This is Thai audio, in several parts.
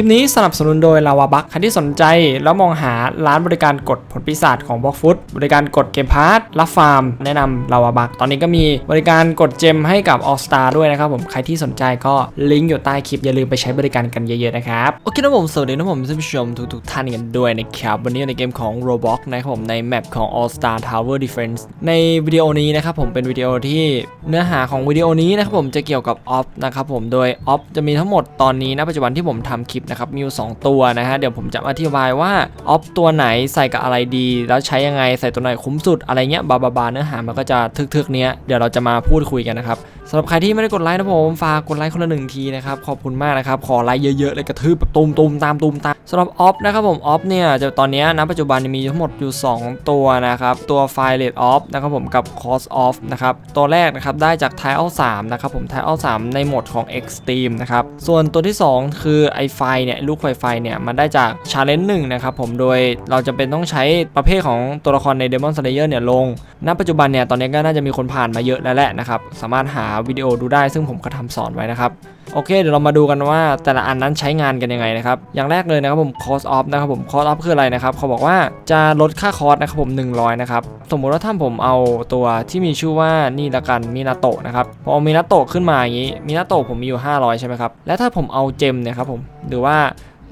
ลิปนี้สนับสนุนโดยลาวาบักใครที่สนใจแล้วมองหาร้านบริการกดผลปีศาจของบล็อกฟุตบริการกดเกมพาร์ทรับฟาร์ม แนะนำลาวาบักตอนนี้ก็มีบริการกดเจมให้กับ All Star ด้วยนะครับผมใครที่สนใจก็ลิงก์อยู่ใต้คลิปอย่าลืมไปใช้บริการกันเยอะๆนะครับโอเคนะผมสวัสดีนะผมท่านผู้ชมทุกๆท่านกันด้วยนะครับวันนี้ในเกมของ Roblox นะครับผมในแมปของ All Star Tower Defense ในวิดีโอนี้นะครับผมเป็นวิดีโอที่เนื้อหาของวิดีโอนี้นะครับผมจะเกี่ยวกับออฟนะครับผมโดยออฟจะมีทั้งหมดตอนนี้นะปัจจุบันที่ผมทำคลิปนะครับมีอยู่สองตัวนะฮะเดี๋ยวผมจะอธิบายว่าออฟตัวไหนใส่กับอะไรดี แล้วใช้ยังไงใส่ตัวไหนคุ้มสุดอะไรเงี้ยบาบาบาเนื้อหามันก็จะทึกๆเนี้ยเดี๋ยวเราจะมาพูดคุยกันนะครับสำหรับใครที่ไม่ได้กดไลค์นะผมฝากกดไลค์คนละหนึ่งทีนะครับขอบคุณมากนะครับขอไลค์เยอะๆเลยกระทืบแบบตูมตูมๆตามตูมตามสำหรับออฟนะครับผมออฟเนี่ยจะตอนนี้ยณปัจจุบันมีทั้งหมดอยู่ 2 ตัวนะครับตัวไฟเลตออฟนะครับผมกับคอสออฟนะครับตัวแรกนะครับได้จาก t i ล3นะครับผม t i ล3ในโหมดของ Extreme นะครับส่วนตัวที่ 2 คือไอไฟเนี่ยลูกไฟไฟเนี่ยมันได้จากชาเลนจ์หนึ่งนะครับผมโดยเราจะเป็นต้องใช้ประเภทของตัวละครใน Demon Slayer เนี่ยลง ณ ปัจจุบันเนี่ยตอนนี้ก็น่าจะมีคนผ่านมาเยอะแล้วแหละนะครับ สามารถหาวิดีโอดูได้ซึ่งผมก็ทำสอนไว้นะครับ โอเค เดี๋ยวเรามาดูกันว่าแต่ละอันนั้นใช้งานกันยังไงนะครับ อย่างแรกเลยนะครับผม cost off นะครับผม cost off คืออะไรนะครับ เขาบอกว่าจะลดค่าคอสนะครับผม 100 นะครับ สมมุติว่าถ้าผมเอาตัวที่มีชื่อว่านี่ละกันมินาโตะนะครับ พอเอามินาโตะขึ้นมาอย่างนี้มินาโตะผมมีอยู่ 500 ใช่ไหมครับ และถ้าผมเอาเจมเนี่ยครับผม หรือว่า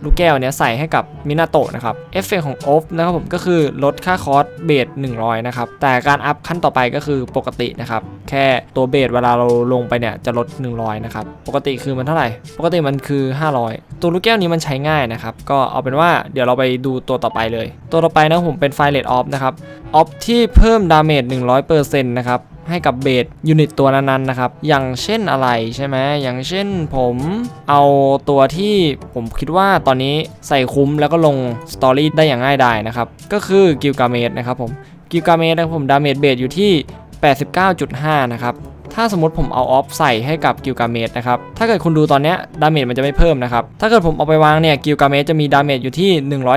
ลูกแก้วเนี้ยใส่ให้กับมินาโตะนะครับเอฟเฟกของออฟนะครับผมก็คือลดค่าคอร์สเบส100 นะครับ แต่การอัพขั้นต่อไปก็คือปกตินะครับ แค่ตัวเบสเวลาเราลงไปเนี่ยจะลด 100 นะครับ ปกติคือมันเท่าไหร่ ปกติมันคือ 500 ตัวลูกแก้วนี้มันใช้ง่ายนะครับ ก็เอาเป็นว่าเดี๋ยวเราไปดูตัวต่อไปเลย ตัวต่อไปนะผมเป็นไฟเลตออฟนะครับออฟที่เพิ่มดาเมจ100%นะครับ ให้กับเบสยูนิตตัวนั้นๆนะครับ อย่างเช่นอะไรใช่ไหมอย่างเช่นผมเอาตัวที่ผมคิดว่าตอนนี้ใส่คุ้มแล้วก็ลงสตอรี่ได้อย่างง่ายดายนะครับ ก็คือกิลกาเมดนะครับผมกิลกาเมดนะครับผมดาเมจเบสอยู่ที่ 89.5 นะครับ ถ้าสมมติผมเอาออฟใส่ให้กับกิลกาเมดนะครับ ถ้าเกิดคุณดูตอนเนี้ยดาเมจมันจะไม่เพิ่มนะครับ ถ้าเกิดผมเอาไปวางเนี่ยกิลกาเมดจะมีดาเมจอยู่ที่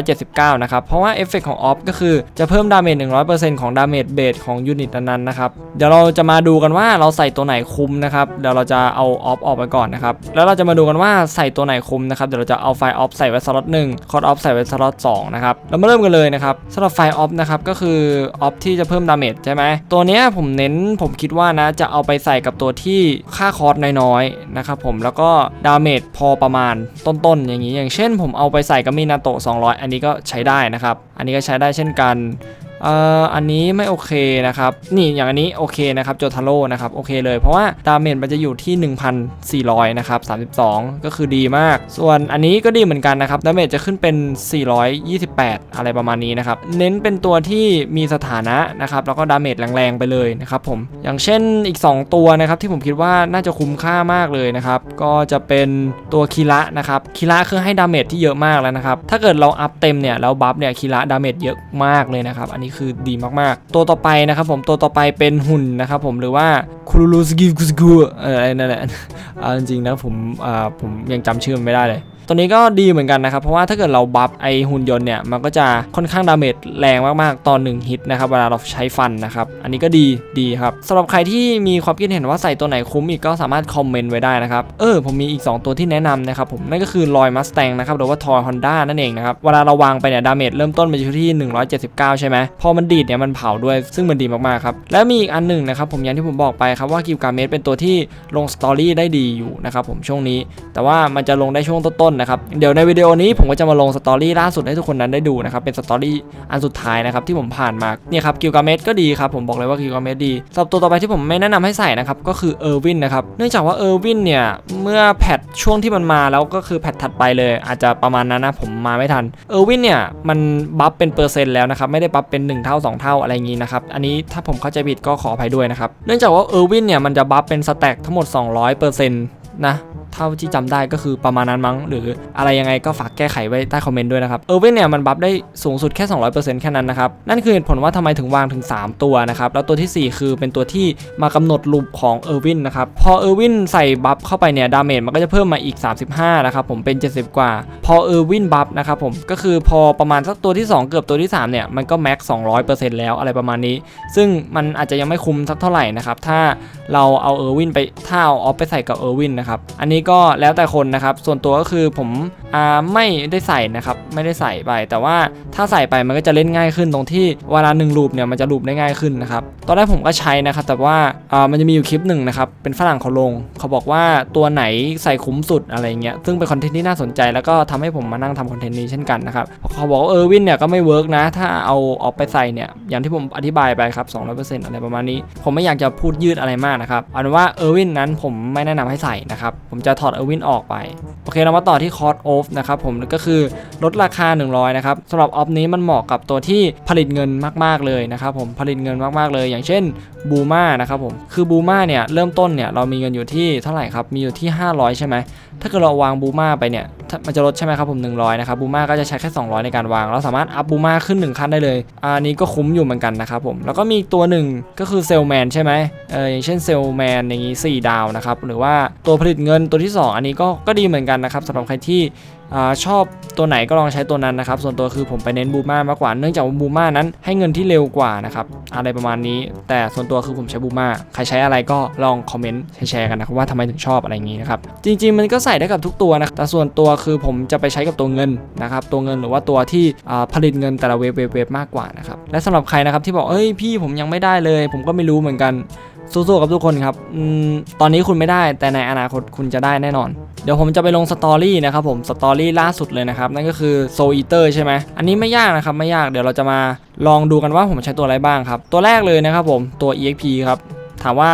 179 นะครับ เพราะว่าเอฟเฟกของออฟก็คือจะเพิ่มดาเมจ 100%ของดาเมจเบสของยูนิตนั้นๆนะครับ เดี๋ยวเราจะมาดูกันว่าเราใส่ตัวไหนคุ้มนะครับ เดี๋ยวเราจะเอาออฟออกไปก่อนนะครับ แล้วเราจะมาดูกันว่าใส่ตัวไหนคุ้มนะครับ เดี๋ยวเราจะเอาไฟออฟใส่ไว้สล็อตหนึ่งคอร์ดออฟใส่ไว้สล็อตสองนะครับ เรามาเริ่มกันเลยนะครับสำหรับไฟออฟนะครับก็คือออฟที่จะเพิ่มดาเมจใช่ไหมตัวเนี้ยผมเน้นผมคิดว่านะจะเอาไปใส่กับตัวที่ค่าคอร์สน้อยๆนะครับผมแล้วก็ดาเมจพอประมาณต้นๆ อย่างนี้ อย่างเช่นผมเอาไปใส่กับมินาโตะ200 อันนี้ก็ใช้ได้นะครับ อันนี้ก็ใช้ได้เช่นกัน เอ่ออันนี้ไม่โอเคนะครับ นี่อย่างอันนี้โอเคนะครับโจทาโร่นะครับโอเคเลยเพราะว่าดาเมจมันจะอยู่ที่ 1,400 นะครับ 32 ก็คือดีมาก ส่วนอันนี้ก็ดีเหมือนกันนะครับดาเมจจะขึ้นเป็น 428 อะไรประมาณนี้นะครับ เน้นเป็นตัวที่มีสถานะนะครับแล้วก็ดาเมจแรงๆไปเลยนะครับผมอย่างเช่นอีก 2 ตัวนะครับที่ผมคิดว่าน่าจะคุ้มค่ามากเลยนะครับก็จะเป็นตัวคีระนะครับคีระคือให้ดาเมจที่เยอะมากแล้วนะครับถ้าเกิดเราอัพเต็มเนี่ยแล้วบัฟเนี่ยคีระดาเมจเยอะมากเลยนะครับอันนี้คือดีมากๆ ตัวต่อไปนะครับผมตัวต่อไปเป็นหุ่นนะครับผมหรือว่าคูรูสกิกุสกูเอออะไรนั่นแหละเอาจริงๆนะผมอ่าผมยังจำชื่อมันไม่ได้เลย ตัวนี้ก็ดีเหมือนกันนะครับ เพราะว่าถ้าเกิดเราบัฟไอหุ่นยนต์เนี่ยมันก็จะค่อนข้างดาเมจแรงมากๆ ตอน1ฮิตนะครับเวลาเราใช้ฟันนะครับ อันนี้ก็ดีดีครับสำหรับใครที่มีความคิดเห็นว่าใส่ตัวไหนคุ้มอีกก็สามารถคอมเมนต์ไว้ได้นะครับ เออผมมีอีก 2 ตัวที่แนะนำนะครับผมนั่นก็คือลอยมัสแตงนะครับหรือว่าทอยฮอนด้านั่นเองนะครับเวลาเราวางไปเนี่ยดาเมจเริ่มต้นมันอยู่ที่ 179 ใช่ไหมพอมันดีดเนี่ยมันเผาด้วยซึ่งมันดีมากๆครับแล้วมีอีกอันหนึ่งนะครับผมอย่างที่ผมบอกไปครับว่ากิลการเมสเป็นตัวที่ลงสตอรี่ได้ดีอยู่นะครับผมช่วงนี้ แต่ว่ามันจะลงได้ช่วงต้นๆนะครับ เดี๋ยวในวิดีโอนี้ผมก็จะมาลงสตอรี่ล่าสุดให้ทุกคนนั้นได้ดูนะครับ เป็นสตอรี่อันสุดท้ายนะครับที่ผมผ่านมา เนี่ยครับกิลกาเมสก็ดีครับ ผมบอกเลยว่ากิลกาเมสดีสำหรับตัวต่อไปที่ผมไม่แนะนำให้ใส่นะครับ ก็คือเออร์วินนะครับ เนื่องจากว่าเออร์วินเนี่ย เมื่อแพทช่วงที่มันมาแล้วก็คือแพทถัดไปเลย อาจจะประมาณนั้นนะผมมาไม่ทันเออร์วินเนี่ยมันบัฟเป็นเปอร์เซ็นต์แล้วนะครับไม่ได้บัฟเป็น 1 เท่า 2 เท่าอะไรอย่างนี้นะครับอันนี้ถ้าผมเข้าใจผิดก็ขออภัยด้วยนะครับเนื่องจากว่าเออร์วินเนี่ยมันจะบัฟเป็นสแต็กทั้งหมด 200% นะเท่าที่จำได้ก็คือประมาณนั้นมั้ง หรืออะไรยังไงก็ฝากแก้ไขไว้ใต้คอมเมนต์ด้วยนะครับ เออร์วินเนี่ยมันบัฟได้สูงสุดแค่ 200%แค่นั้นนะครับ นั่นคือเหตุผลว่าทำไมถึงวางถึง 3 ตัวนะครับ แล้วตัวทีสี่4 คือเป็นตัวที่มากำหนดลูปของเออร์วินนะครับ พอเออร์วินใส่บัฟเข้าไปเนี่ยดาเมจมันก็จะเพิ่มมาอีก 35 นะครับผมเป็น 70 กว่า พอเออร์วินบัฟนะครับผมก็คือพอประมาณสักตัวที่ 2 เกือบตัวที่ 3 เนี่ยมันก็แม็ก200%แล้วอะไรประมาณนี้ ซึ่งมันอาจจะยังไม่คุ้มสักเท่าไหร่นะครับถ้าเราเอาเออร์วินไปถ้าเอาออฟไปใส่กับเออร์วินนะครับอันนี้ก็แล้วแต่คนนะครับส่วนตัวก็คือผม อ่าไม่ได้ใส่นะครับไม่ได้ใส่ไปแต่ว่าถ้าใส่ไปมันก็จะเล่นง่ายขึ้นตรงที่เวลาหนึ่งลูปเนี่ยมันจะลูปได้ง่ายขึ้นนะครับตอนแรกผมก็ใช้นะครับแต่ว่าอ่ามันจะมีอยู่คลิปหนึ่งนะครับเป็นฝรั่งเขาลง เขาบอกว่าตัวไหนใส่คุ้มสุดอะไรเงี้ยซึ่งเป็นคอนเทนต์ที่น่าสนใจ แล้วก็ทำให้ผมมานั่งทำคอนเทนต์นี้เช่นกันนะครับเขาบอกว่าเออวินเนี่ยก็ไม่เวิร์กนะถ้าเอาออกไปใส่เนี่ยอย่างที่ผมอธิบายไปครับ200%อะไรประมาณนี้ ผมไม่อยากจะพูดยืดอะไรมากนะครับเอาเป็นว่าเออร์วินนั้นผมไม่แนะนำให้ใส่นะครับผมจะถอดเออร์วินออกไปโอเคเรามาต่อที่คอร์สออฟนะครับผมก็คือลดราคา 100 นะครับสำหรับออฟนี้มันเหมาะกับตัวที่ผลิตเงินมาก ๆ เลยนะครับผมผลิตเงินมาก ๆ เลย อย่างเช่นบูมานะครับผมคือบูมาเนี่ยเริ่มต้นเนี่ยเรามีเงินอยู่ที่เท่าไหร่ครับมีอยู่ที่ 500 ใช่ไหม ถ้าเกิดเราวางบูมาไปเนี่ยมันจะลดใช่ไหมครับผม 100 นะครับบูมาก็จะใช้แค่ 200 ในการวาง เราสามารถอัพบูมาขึ้น 1 ขั้นได้เลยอันนี้ก็คุ้มอยู่เหมือนกันนะครับผมแล้วก็มีตัวหนึ่งก็คือเซลแมนใช่ไหมเอออย่างเช่นเซลแมนอย่างนี้4ดาวนะครับหรือว่าตัวผลิตเงินตัวที่ 2 อันนี้ก็ก็ดีเหมือนกันนะครับสำหรับใครที่ ชอบตัวไหนก็ลองใช้ตัวนั้นนะครับ ส่วนตัวคือผมไปเน้นบูมามากกว่า เนื่องจากว่าบูมานั้นให้เงินที่เร็วกว่านะครับ อะไรประมาณนี้ แต่ส่วนตัวคือผมใช้บูมาใครใช้อะไรก็ลองคอมเมนต์แชร์กันนะครับว่าทำไมถึงชอบอะไรอย่างนี้นะครับ จริง ๆ มันก็ใส่ได้กับทุกตัวนะ แต่ส่วนตัวคือผมจะไปใช้กับตัวเงินนะครับ ตัวเงินหรือว่าตัวที่ผลิตเงินแต่ละเว็บเว็บมากกว่านะครับ และสำหรับใครนะครับที่บอก เอ้ยพี่ผมยังไม่ได้เลย ผมก็ไม่รู้เหมือนกัน สู้ๆกับทุกคนครับอตอนนี้คุณไม่ได้แต่ในอนาคตคุณจะได้แน่นอน เดี๋ยวผมจะไปลงสตอรี่นะครับผมสตอรี่ล่าสุดเลยนะครับ นั่นก็คือโซอีเตอร์ใช่ไหมอันนี้ไม่ยากนะครับไม่ยากเดี๋ยวเราจะมาลองดูกันว่าผมใช้ตัวอะไรบ้างครับ ตัวแรกเลยนะครับผมตัว exp ครับถามว่า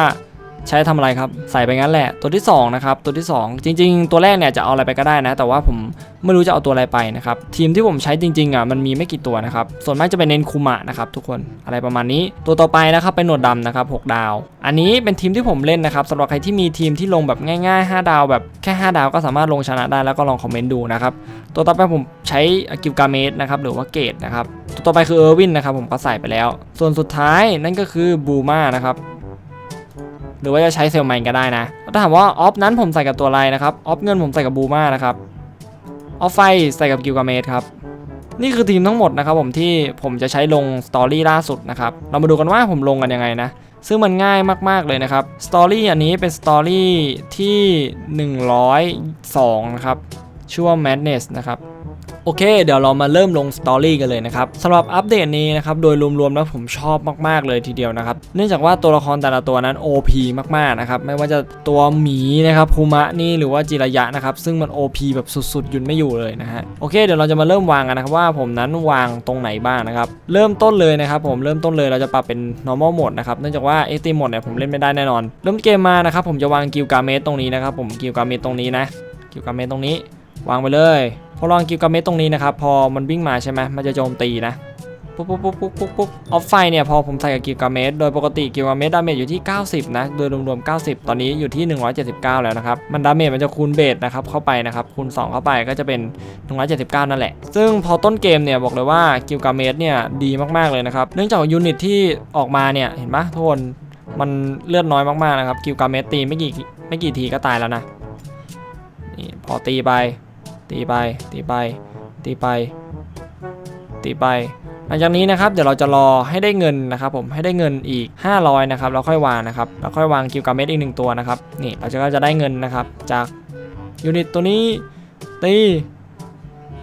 ใช้ทำอะไรครับ ใส่ไปงั้นแหละ ตัวที่2นะครับ ตัวที่ 2 จริง ๆ ตัวแรกเนี่ยจะเอาอะไรไปก็ได้นะ แต่ว่าผมไม่รู้จะเอาตัวอะไรไปนะครับ ทีมที่ผมใช้จริงๆอะมันมีไม่กี่ตัวนะครับ ส่วนมากจะเป็นเน้นคุมะนะครับทุกคน อะไรประมาณนี้ ตัวต่อไปนะครับเป็นหนวดดำนะครับ6ดาว อันนี้เป็นทีมที่ผมเล่นนะครับสำหรับใครที่มีทีมที่ลงแบบง่าย ๆ 5 ดาวแบบแค่ 5 ดาวก็สามารถลงชนะได้แล้วก็ลองคอมเมนต์ดูนะครับ ตัวต่อไปผมใช้กิลกาเมสนะครับหรือว่าเกตนะครับ ตัวต่อไปคือเออร์วินนะครับผมก็ใส่ไปแล้ว ส่วนสุดท้ายนั่นก็คือบูมานะครับ หรือว่าจะใช้เซลแมนก็ได้นะถ้าถามว่าออฟนั้นผมใส่กับตัวอะไรนะครับออฟเงินผมใส่กับบูมานะครับออฟไฟใส่กับกิลกาเมสครับนี่คือทีมทั้งหมดนะครับผมที่ผมจะใช้ลงสตอรี่ล่าสุดนะครับเรามาดูกันว่าผมลงกันยังไงนะซึ่งมันง่ายมาก ๆ เลยนะครับสตอรี่อันนี้เป็นสตอรี่ที่ 102 นะครับชื่อว่า Madness นะครับ โอเค เดี๋ยวเรามาเริ่มลงสตอรี่กันเลยนะครับสำหรับอัปเดตนี้นะครับโดยรวมๆแล้วผมชอบมากๆเลยทีเดียวนะครับเนื่องจากว่าตัวละครแต่ละตัวนั้น OP มากๆนะครับไม่ว่าจะตัวหมีนะครับภูมะนี่หรือว่าจิระยะนะครับซึ่งมัน OP แบบสุดๆหยุดไม่อยู่เลยนะฮะโอเคเดี๋ยวเราจะมาเริ่มวางกันนะครับว่าผมนั้นวางตรงไหนบ้างนะครับเริ่มต้นเลยนะครับผมเริ่มต้นเลยเราจะปรับเป็น normal mode นะครับเนื่องจากว่า extreme mode เนี่ยผมเล่นไม่ได้แน่นอน เริ่มเกมมานะครับผมจะวางกิลกาเมสตรงนี้นะครับผมกิลกาเมสตรงนี้นะกิลกาเมสตรงนี้ วางไปเลย พอลองกิลกาเมสตรงนี้นะครับ พอมันวิ่งมาใช่ไหมมันจะโจมตีนะปุ๊บปุ๊บปุ๊บปุ๊บปุ๊บปุ๊บออฟไฟเนี่ยพอผมใส่กับกิลกาเมสโดยปกติกิลกาเมสดาเมจอยู่ที่ 90 นะ โดยรวมๆ 90 ตอนนี้อยู่ที่ 179 แล้วนะครับ มันดาเมจมันจะคูณเบสนะครับเข้าไปนะครับคูณ 2 เข้าไปก็จะเป็น 179 นั่นแหละ ซึ่งพอต้นเกมเนี่ยบอกเลยว่ากิลกาเมสเนี่ยดีมากๆเลยนะครับเนื่องจากยูนิตที่ออกมาเนี่ยเห็นปะทุกคนมันเลือดน้อยมากๆนะครับกิลกาเมสตีไม่กี่ไม่กี่ทีก็ตายแล้วนะนี่พอตีไป ตีไป ตีไป ตีไป ตีไป หลังจากนี้นะครับ เดี๋ยวเราจะรอให้ได้เงินนะครับ ผม ให้ได้เงินอีก 500 นะครับ แล้วค่อยวางนะครับ แล้วค่อยวางกิวกาเมตอีกหนึ่งตัวนะครับ นี่ เราจะก็จะได้เงินนะครับ จากยูนิตตัวนี้ ตี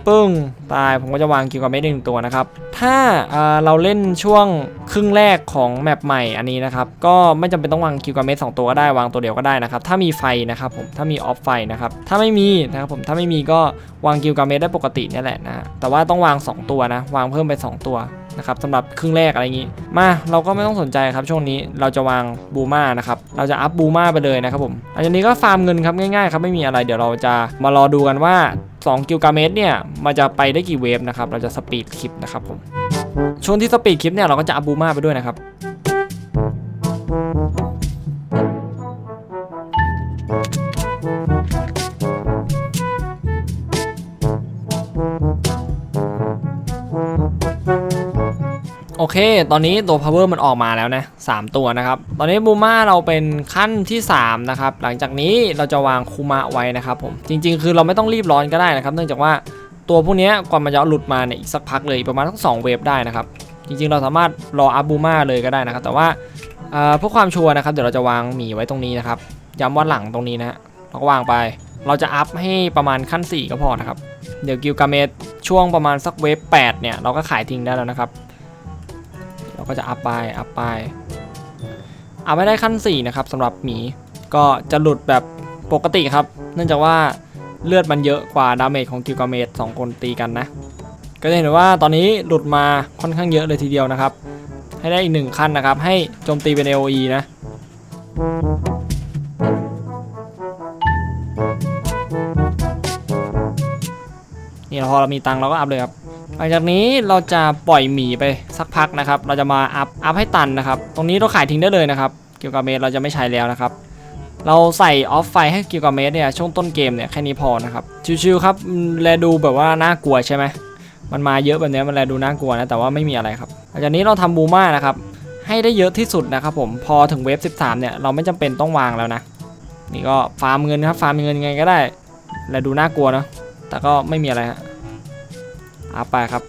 ปึ้งตายผมก็จะวางกิวกาเม็ดหนึ่งตัวนะครับ ถ้าเอ่อเราเล่นช่วงครึ่งแรกของแมปใหม่อันนี้นะครับ ก็ไม่จำเป็นต้องวางกิวกาเมสสองตัวก็ได้วางตัวเดียวก็ได้นะครับ ถ้ามีไฟนะครับผมถ้ามีออฟไฟนะครับถ้าไม่มีนะครับผมถ้าไม่มีก็วางกิวกาเมสได้ปกตินี่แหละนะแต่ว่าต้องวาง 2 ตัวนะวางเพิ่มไป 2 ตัว นะครับสำหรับครึ่งแรกอะไรอย่างนี้ มาเราก็ไม่ต้องสนใจครับช่วงนี้เราจะวางบูมานะครับเราจะอัพบูมาไปเลยนะครับผมอันนี้ก็ฟาร์มเงินครับง่ายๆครับไม่มีอะไรเดี๋ยวเราจะมารอดูกันว่า 2 กิลกาเมตรเนี่ยมันจะไปได้กี่เวฟนะครับเราจะสปีดคลิปนะครับผมช่วงที่สปีดคลิปเนี่ยเราก็จะอัพบูมาไปด้วยนะครับ อเค ตอนนี้ตัว power มันออกมาแล้วนะ3ตัวนะครับ ตอนนี้บูมาเราเป็นขั้นที่3นะครับ หลังจากนี้เราจะวางคูมะไว้นะครับผม จริง ๆ คือเราไม่ต้องรีบร้อนก็ได้นะครับ เนื่องจากว่าตัวพวกนี้กว่ามันจะหลุดมาเนี่ยอีกสักพักเลยประมาณทั้งสองเวฟได้นะครับ จริง ๆ เราสามารถรออัพบูมาเลยก็ได้นะครับ แต่ว่าเพื่อความชัวร์นะครับ เดี๋ยวเราจะวางหมีไว้ตรงนี้นะครับ ย้ำว่าหลังตรงนี้นะฮะเราก็วางไป เราจะอัพให้ประมาณขั้น 4 ก็พอนะครับ เดี๋ยวกิลกาเมตช่วงประมาณสักเวฟ8เนี่ยเราก็ขายทิ้งได้แล้วนะครับ เราก็จะอัพไปอัพไปอัพไม่ได้ขั้น 4 นะครับสำหรับหมีก็จะหลุดแบบปกติครับ เนื่องจากว่าเลือดมันเยอะกว่าดาเมจของกิลกาเมตสองคนตีกันนะ ก็จะเห็นว่าตอนนี้หลุดมาค่อนข้างเยอะเลยทีเดียวนะครับ ให้ได้อีกหนึ่งขั้นนะครับ ให้โจมตีเป็น AOE นะนี่พอเรามีตังเราก็อัพเลยครับ หลังจากนี้เราจะปล่อยหมีไปสักพักนะครับ เราจะมาอัพอัพให้ตันนะครับ ตรงนี้เราขายทิ้งได้เลยนะครับ เกี่ยวกับเมตรเราจะไม่ใช้แล้วนะครับ เราใส่ออฟไฟให้เกี่ยวกับเมตรเนี่ยช่วงต้นเกมเนี่ยแค่นี้พอนะครับชิวๆครับแลดูแบบว่าน่ากลัวใช่ไหมมันมาเยอะแบบนี้มันแลดูน่ากลัวนะแต่ว่าไม่มีอะไรครับหลังจากนี้เราทำบูมานะครับให้ได้เยอะที่สุดนะครับผมพอถึงเวฟ13เนี่ยเราไม่จำเป็นต้องวางแล้วนะนี่ก็ฟาร์มเงินครับฟาร์มเงินยังไงก็ได้แลดูน่ากลัวเนะแต่ก็ไม่มีอะไรฮะ อัพไปครับ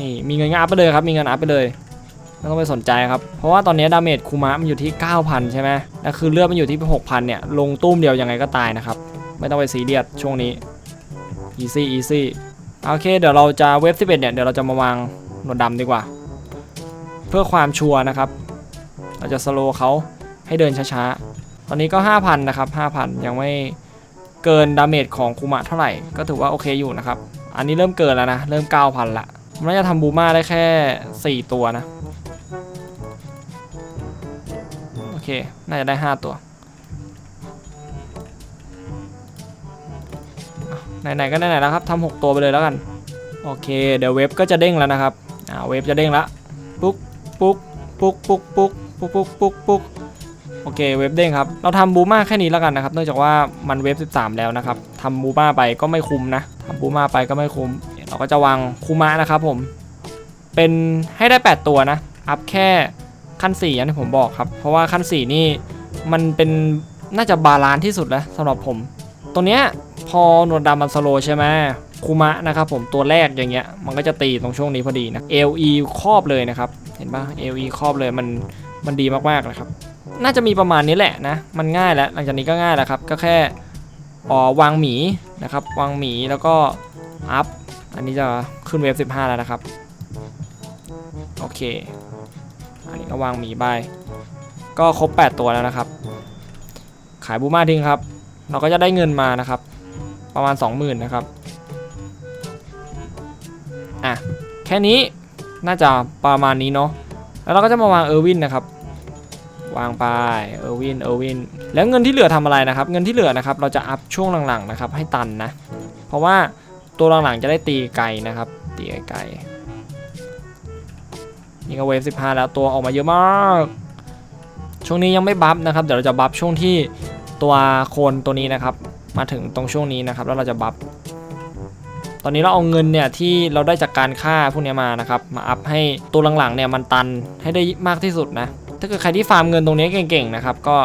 นี่มีเงินก็อัพไปเลยครับ มีเงินอัพไปเลยไม่ต้องไปสนใจครับ เพราะว่าตอนนี้ดาเมจคูมะมันอยู่ที่ 9,000 ใช่ไหมแล้วคือเลือดมันอยู่ที่ 6,000 เนี่ย ลงตุ้มเดียวยังไงก็ตายนะครับ ไม่ต้องไปซีเรียสช่วงนี้ easy easy โอเค เดี๋ยวเราจะเว็บ11เนี่ย เดี๋ยวเราจะมาวางหนวดดำดีกว่า เพื่อความชัวร์นะครับ เราจะสโลว์เขาให้เดินช้าๆ ตอนนี้ก็ 5,000 นะครับ 5,000 ยังไม่เกินดาเมจของคูมะเท่าไหร่ ก็ถือว่าโอเคอยู่นะครับ อันนี้เริ่มเกินแล้วนะ เริ่ม 9,000 ละมันน่าจะทำบูมาได้แค่ 4 ตัวนะ โอเค น่าจะได้ 5 ตัวไหนๆก็ไหนๆแล้วครับทำ6ตัวไปเลยแล้วกัน โอเค เดี๋ยวเว็บก็จะเด้งแล้วนะครับอ่าเว็บจะเด้งละปุ๊กปุ๊กปุ๊กปุ๊กปุ๊กปุ๊กปุ๊กปุ๊กปุ๊กโอเคเว็บเด้งครับ เราทำบูมาแค่นี้แล้วกันนะครับ เนื่องจากว่ามันเว็บ 13 แล้วนะครับ ทำบูมาไปก็ไม่คุ้มนะทำบูมาไปก็ไม่คุ้ม เราก็จะวางคูมะนะครับผม เป็นให้ได้ 8 ตัวนะ อัพแค่ขั้น4อย่างที่ผมบอกครับ เพราะว่าขั้น 4 นี่มันเป็นน่าจะบาลานซ์ที่สุดแล้วสำหรับผม ตัวเนี้ยพอหนวดดำมันสโลใช่ไหมคูมะนะครับผมตัวแรกอย่างเงี้ยมันก็จะตีตรงช่วงนี้พอดีนะ LE ครอบเลยนะครับ เห็นปะ LE ครอบเลยมันมันดีมากๆเลยครับ น่าจะมีประมาณนี้แหละนะ มันง่ายแล้ว หลังจากนี้ก็ง่ายแล้วครับ ก็แค่ อ๋อวางหมีนะครับวางหมีแล้วก็อัพอันนี้จะขึ้นเวฟ15 แล้วนะครับ โอเค อันนี้ก็วางหมีไปก็ครบ 8 ตัวแล้วนะครับ ขายบูมาทิ้งครับ เราก็จะได้เงินมานะครับ ประมาณ 20,000นะครับอะแค่นี้น่าจะประมาณนี้เนาะแล้วเราก็จะมาวางเออร์วินนะครับ วางไปเออร์วินเออร์วินแล้วเงินที่เหลือทำอะไรนะครับ เงินที่เหลือนะครับเราจะอัพช่วงหลังๆนะครับให้ตันนะ เพราะว่าตัวหลังๆจะได้ตีไกลนะครับ ตีไกลๆนี่ก็เวฟ15แล้วตัวออกมาเยอะมาก ช่วงนี้ยังไม่บัฟนะครับเดี๋ยวเราจะบัฟช่วงที่ตัวโคนตัวนี้นะครับ มาถึงตรงช่วงนี้นะครับ แล้วเราจะบัฟตอนนี้เราเอาเงินเนี่ยที่เราได้จากการฆ่าพวกนี้มานะครับ มาอัพให้ตัวหลังๆเนี่ยมันตันให้ได้มากที่สุดนะ ถ้าเกิดใครที่ฟาร์มเงินตรงนี้เก่งๆนะครับก็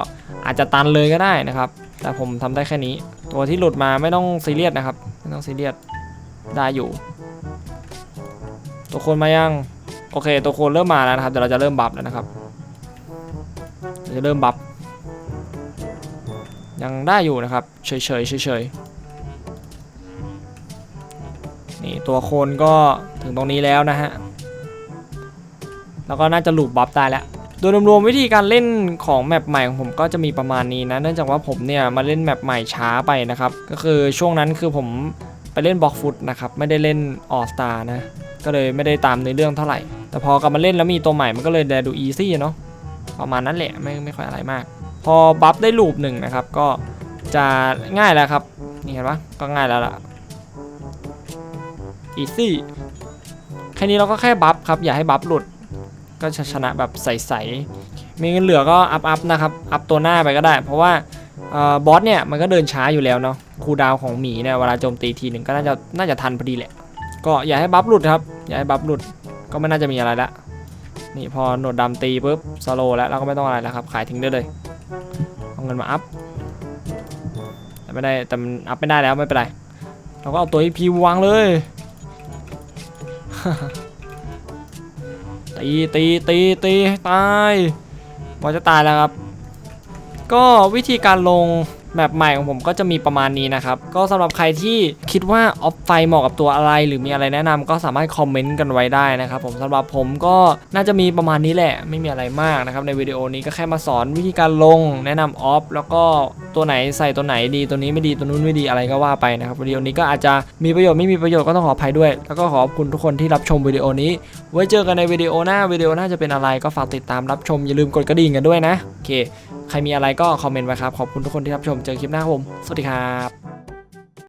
อาจจะตันเลยก็ได้นะครับ แต่ผมทำได้แค่นี้ ตัวที่หลุดมาไม่ต้องซีเรียสนะครับไม่ต้องซีเรียสได้อยู่ ตัวโคนมายังโอเค ตัวโคนเริ่มมาแล้วนะครับเดี๋ยวเราจะเริ่มบัฟแล้วนะครับจะเริ่มบัฟยังได้อยู่นะครับเฉยๆเฉยๆนี่ตัวโคนก็ถึงตรงนี้แล้วนะฮะแล้วก็น่าจะหลุดบัฟได้แล้ว โดยรวมๆวิธีการเล่นของแมปใหม่ของผมก็จะมีประมาณนี้นะเนื่องจากว่าผมเนี่ยมาเล่นแมปใหม่ช้าไปนะครับก็คือช่วงนั้นคือผมไปเล่นบล็อกฟุตนะครับไม่ได้เล่นออสตานะก็เลยไม่ได้ตามในเรื่องเท่าไหร่ แต่พอกลับมาเล่นแล้วมีตัวใหม่มันก็เลยแลดูอีซี่เนาะประมาณนั้นแหละไม่ไม่ค่อยอะไรมาก พอบัฟได้ลูปหนึ่งนะครับก็จะง่ายแล้วครับนี่เห็นปะก็ง่ายแล้วล่ะอีซี่แค่นี้เราก็แค่บัฟครับอย่าให้บัฟหลุด ก็จะชนะแบบใสๆมีเงินเหลือก็อัพอัพนะครับ อัพตัวหน้าไปก็ได้ เพราะว่าออบอสเนี่ยมันก็เดินช้าอยู่แล้วเนาะคูดาวของหมีเนี่ยเวลาโจมตีทีหนึ่งก็น่าจะน่าจะทันพอดีแหละ ก็อย่าให้บัฟหลุดครับ อย่าให้บัฟหลุดก็ไม่น่าจะมีอะไรละนี่พอโหนดดำตีปุ๊บสโลแล้วเราก็ไม่ต้องอะไรแล้วครับ ขายทิ้งได้เลย เอาเงินมาอัพแต่ไม่ได้แต่มันอัพไม่ได้แล้วไม่เป็นไรเราก็เอาตัว EP วางเลย ตีตีตีตีตายบอลจะตายแล้วครับ ก็วิธีการลง แมปใหม่ของผมก็จะมีประมาณนี้นะครับ ก็สำหรับใครที่คิดว่าออฟไฟเหมาะกับตัวอะไร หรือมีอะไรแนะนำก็สามารถคอมเมนต์กันไว้ได้นะครับผมสำหรับผมก็น่าจะมีประมาณนี้แหละ ไม่มีอะไรมากนะครับในวิดีโอนี้ก็แค่มาสอนวิธีการลงแนะนำออฟแล้วก็ตัวไหนใส่ตัวไหนดีตัวนี้ไม่ดีตัวนู้นไม่ดีอะไรก็ว่าไปนะครับวิดีโอนี้ก็อาจจะมีประโยชน์ไม่มีประโยชน์ก็ต้องขออภัยด้วย แล้วก็ขอบคุณทุกคนที่รับชมวิดีโอนี้ ไว้เจอกันในวิดีโอหน้าวิดีโอหน้าจะเป็นอะไรก็ฝากติดตามรับชมอย่าลืมกดกระดิ่งกันด้วยนะโอเค ใครมีอะไรก็คอมเมนต์ไว้ครับ ขอบคุณทุกคนที่รับชม เจอคลิปหน้าครับผม สวัสดีครับ